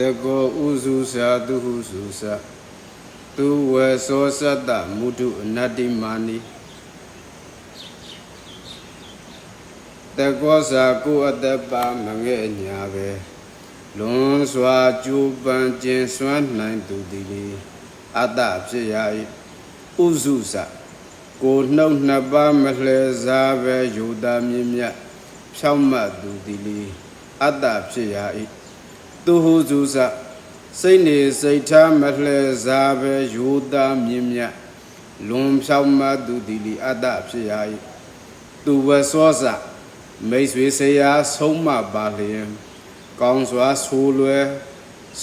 တကောဥစုစာသူဟုစုစာသူဝေသောစတ္တမုဒုအနတ္တိမာနိတကောစာကိုအတ္တပါမငဲ့ညာပဲလွန်စွာကျူပန်ကျင်စွမ်းနိုင်သူသည်လေအတ္တဖြစ်ရ၏ဥစုစာကိုနှုတ်နှစ်ပါးမလှဲစားပဲယူတာမြင့်မြတ်ဖြောင့်မတ်သူသည်လေအတ္တဖြစ်ရ၏ သူဟုစုစာစိတ်နေစိတ်ထားမလှဲစားပဲယူတာမြင့်မြတ်လွန်ဖြောင့်မတ်သူသည်လေအတ္တဖြစ်ရ၏သူဝဆောစာမိတ်ဆွေဆရာဆုံးမပါလျင်ကောင်းစွာဆိုလွယ်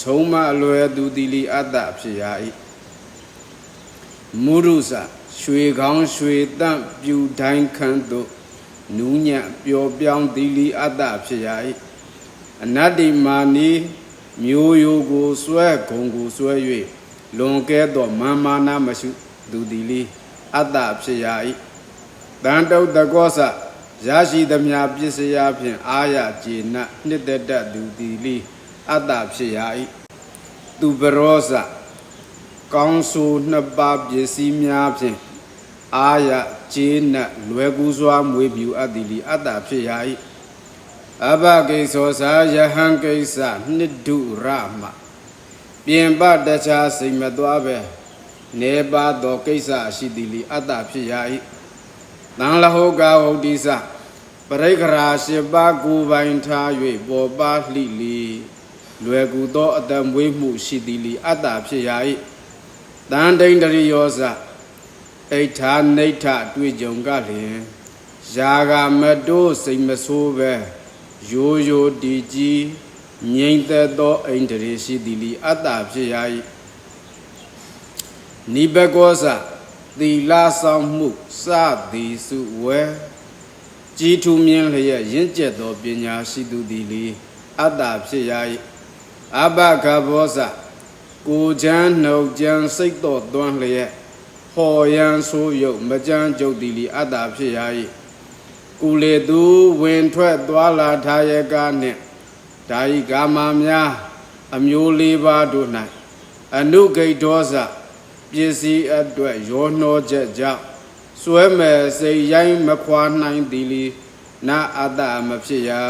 ဆုံးမအလွယ်သူသည်လေအတ္တဖြစ်ရ၏မုရုစာရွှေကောင်းရွှေတန့်ပြူတိုင်းခန့်သို့နူးညံ့ပျော်ပြောင်းသီလီအတ္တဖြစ်ရ၏ အနတ္တိမာနီမျိုးရိုးကိုစွဲဂုံကိုစွဲ၍လွန်ကဲသောမာမာနာမရှိသူသည်လီအတ္တဖြစ်ရ၏တန်တုတ်တကောစရရှိသမျှပစ္စယဖြင့်အာရကျေနပ်နှစ်သက်တတ်သူသည်လီအတ္တဖြစ်ရ၏သူပရောစကောင်းဆိုနှစ်ပါးပစ္စည်းများဖြင့်အာရကျေနပ်လွယ်ကူစွာမွေးမြူအပ်သည်လီအတ္တဖြစ်ရ၏ အဘကိသောစာယဟံကိစ္စနှစ်ဒုရမပြင်ပတခြားစိတ်မသွားပဲနေပါသောကိစ္စရှိသည်လီအတ္တဖြစ်ရ၏တန်လဟောကဟုတ်ဒီစပရိခရာရှိပါကိုပိုင်ထား၍ပေါ်ပါလှိလီလွယ်ကူသောအတံမွေးမှုရှိသည်လီအတ္တဖြစ်ရ၏တန်တိန်တရိယောဇအိဋ္ဌာနိဋ္ဌတွေ့ကြုံကလျင်ယာဂမတိုးစိတ်မဆိုးပဲ ရိုးရိုးတည်ကြည်ငြိမ်သက်သောအိန္ဒြေရှိသည်လီအတ္တဖြစ်ရ၏နိဘကောဇသီလဆောင်မှုစသည်စုဝဲကြည်ထူမြင်လျက်ရင့်ကျက်သောပညာရှိသူသည်လီအတ္တဖြစ်ရ၏အဘဂဘောဇကိုချမ်းနှုတ်ကြံစိတ်တော်သွမ်းလျက်ဟော်ရန်ဆိုးရုပ်မကြမ်းကြုတ်သည်လီအတ္တဖြစ်ရ၏ ကုလေသူဝင်ထွက်သွားလာထားရကနှင့်ဓာယိကာမများအမျိုးလေးပါးတို့၌အနုဂိတ်ဒောဇပစ္စည်းအတွက်ရောနှောချက်ကြောင့်စွဲမဲ့စိတ်ရိုင်းမခွာနိုင်သည်လီနာအတ္တမဖြစ်ရာ